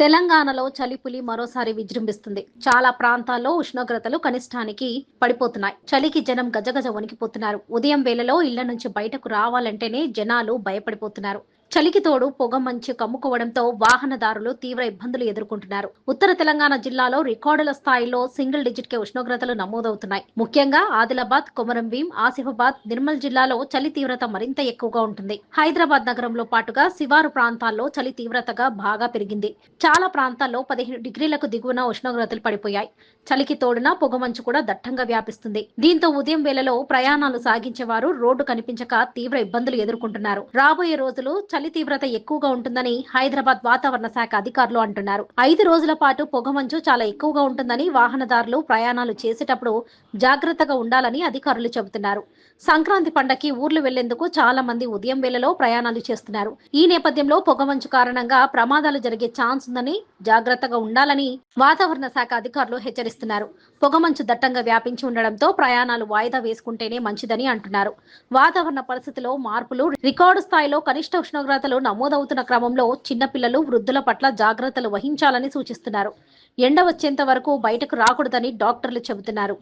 తెలంగాణలో చలిపులి మరోసారి విజృంభిస్తుంది. చాలా ప్రాంతాల్లో ఉష్ణోగ్రతలు కనిష్టానికి పడిపోతున్నాయి. చలికి జనం గజగజ వణికిపోతున్నారు. ఉదయం వేళలో ఇళ్ళ నుంచి బయటకు రావాలంటేనే జనాలు భయపడిపోతున్నారు. చలికి తోడు పొగ మంచు కమ్ముకోవడంతో వాహనదారులు తీవ్ర ఇబ్బందులు ఎదుర్కొంటున్నారు. ఉత్తర తెలంగాణ జిల్లాలో రికార్డుల స్థాయిలో సింగిల్ డిజిట్ కే ఉష్ణోగ్రతలు నమోదవుతున్నాయి. ముఖ్యంగా ఆదిలాబాద్ కొమరం భీం ఆసిఫాబాద్ నిర్మల్ జిల్లాలో చలి తీవ్రత మరింత ఎక్కువగా ఉంటుంది. హైదరాబాద్ నగరంలో పాటుగా శివారు ప్రాంతాల్లో చలి తీవ్రతగా బాగా పెరిగింది. చాలా ప్రాంతాల్లో పదిహేను డిగ్రీలకు దిగువన ఉష్ణోగ్రతలు పడిపోయాయి. చలికి తోడున పొగమంచు కూడా దట్టంగా వ్యాపిస్తుంది. దీంతో ఉదయం వేళలో ప్రయాణాలు సాగించేవారు రోడ్డు కనిపించక తీవ్ర ఇబ్బందులు ఎదుర్కొంటున్నారు. రాబోయే రోజులు చలి తీవ్రత ఎక్కువగా ఉంటుందని హైదరాబాద్ వాతావరణ శాఖ అధికారులు అంటున్నారు. ఐదు రోజుల పాటు పొగమంచు చాలా ఎక్కువగా ఉంటుందని వాహనదారులు ప్రయాణాలు చేసేటప్పుడు జాగ్రత్తగా ఉండాలని అధికారులు చెబుతున్నారు. సంక్రాంతి పండగకి ఊర్లు వెళ్ళేందుకు చాలా మంది ఉదయం వేళలో ప్రయాణాలు చేస్తున్నారు. ఈ నేపథ్యంలో పొగమంచు కారణంగా ప్రమాదాలు జరిగే ఛాన్స్ ఉందని జాగ్రత్తగా ఉండాలని వాతావరణ శాఖ అధికారులు హెచ్చరిస్తున్నారు. పొగమంచు దట్టంగా వ్యాపించి ఉండడంతో ప్రయాణాలు వాయిదా వేసుకుంటేనే మంచిదని అంటున్నారు. వాతావరణ పరిస్థితిలో మార్పులు రికార్డు స్థాయిలో కనిష్ట ఉష్ణోగ్రతలు నమోదవుతున్న క్రమంలో చిన్నపిల్లలు వృద్ధుల పట్ల జాగ్రత్తలు వహించాలని సూచిస్తున్నారు. ఎండ వచ్చేంత వరకు బయటకు రాకూడదని డాక్టర్లు చెబుతున్నారు.